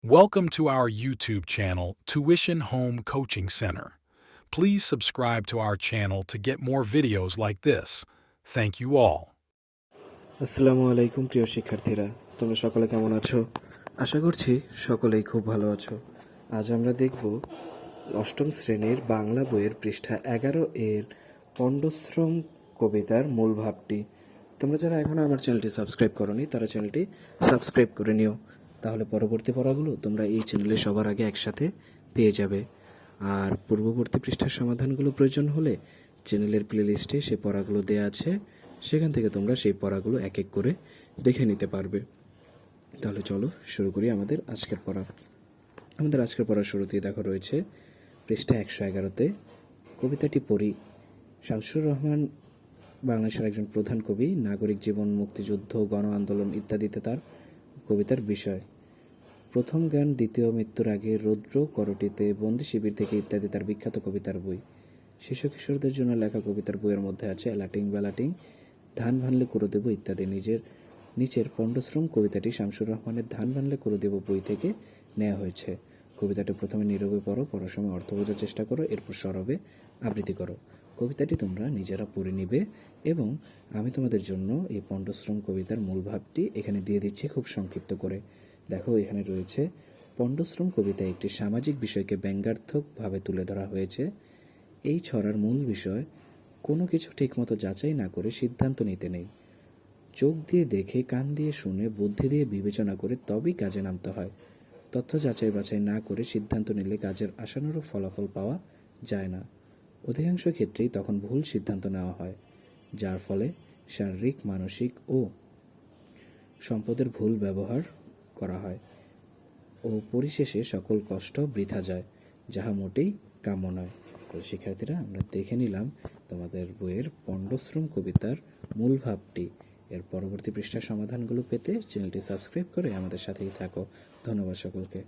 Welcome to our YouTube channel, Tuition Home Coaching Center. Please subscribe to our channel to get more videos like this. Thank you all. আসসালামু আলাইকুম প্রিয় শিক্ষার্থীরা তোমরা সকলে কেমন আছো আশা করছি সকলেই খুব ভালো আছো আজ আমরা দেখব অষ্টম শ্রেণীর বাংলা বইয়ের পৃষ্ঠা এগারো এর পণ্ডশ্রম কবিতার মূল ভাবটি তোমরা যারা এখনও আমার চ্যানেলটি সাবস্ক্রাইব করনি তারা চ্যানেলটি সাবস্ক্রাইব করে নিও তাহলে পরবর্তী পড়াগুলো তোমরা এই চ্যানেলে সবার আগে একসাথে পেয়ে যাবে। আর পূর্ববর্তী পৃষ্ঠার সমাধানগুলো প্রয়োজন হলে চ্যানেলের প্লেলিস্টে সে পড়াগুলো দেওয়া আছে। সেখান থেকে তোমরা সেই পড়াগুলো এক এক করে দেখে নিতে পারবে। তাহলে চলো শুরু করি আমাদের আজকের পড়া। আমাদের আজকের পড়ার শুরুতেই দেখো রয়েছে পৃষ্ঠা একশো এগারোতে, কবিতাটি পড়ি। শামসুর রহমান বাংলাদেশের একজন প্রধান কবি, নাগরিক জীবন, মুক্তিযুদ্ধ, গণ আন্দোলন ইত্যাদিতে তার কবিতার বিষয়। প্রথম গান, দ্বিতীয় মৃত্যুর আগে রৌদ্র, করটিতে বন্দি শিবির থেকে ইত্যাদি তার বিখ্যাত কবিতার বই। শিশু কিশোরদের জন্য লেখা কবিতার বইয়ের মধ্যে আছে অ্যালাটিং বেলাটিং, ধান ভানলে করে দেবো ইত্যাদি। নিজের নিচের পণ্ডশ্রম কবিতাটি শামসুর রহমানের ধান ভানলে করে দেবো বই থেকে নেওয়া হয়েছে। কবিতাটি প্রথমে নীরবে পড়ো, পড়ার সময় অর্থ বোঝার চেষ্টা করো, এরপর সরবে, আবৃত্তি করো। কবিতাটি তোমরা নিজেরা পড়ে নিবে এবং আমি তোমাদের জন্য এই পণ্ডশ্রম কবিতার মূল ভাবটি এখানে দিয়ে দিচ্ছি খুব সংক্ষিপ্ত করে। দেখো, এখানে রয়েছে, পণ্ডশ্রম কবিতায় একটি সামাজিক বিষয়কে ব্যঙ্গার্থকভাবে তুলে ধরা হয়েছে। এই ছড়ার মূল বিষয়, কোনো কিছু ঠিকমতো যাচাই না করে সিদ্ধান্ত নিতে নেই। চোখ দিয়ে দেখে, কান দিয়ে শুনে, বুদ্ধি দিয়ে বিবেচনা করে তবেই কাজে নামতে হয়। তথ্য যাচাই বাছাই না করে সিদ্ধান্ত নিলে কাজের আশানুরূপ ফলাফল পাওয়া যায় না। অধিকাংশ ক্ষেত্রেই তখন ভুল সিদ্ধান্ত নেওয়া হয়, যার ফলে শারীরিক, মানসিক ও সম্পদের ভুল ব্যবহার করা হয় ও পরিশেষে সকল কষ্ট বৃথা যায়, যাহা মোটেই কাম্য নয়। তো শিক্ষার্থীরা, আমরা দেখে নিলাম তোমাদের বইয়ের পণ্ডশ্রম কবিতার মূল ভাবটি। এর পরবর্তী পৃষ্ঠার সমাধানগুলো পেতে চ্যানেলটি সাবস্ক্রাইব করে আমাদের সাথেই থাকো। ধন্যবাদ সকলকে।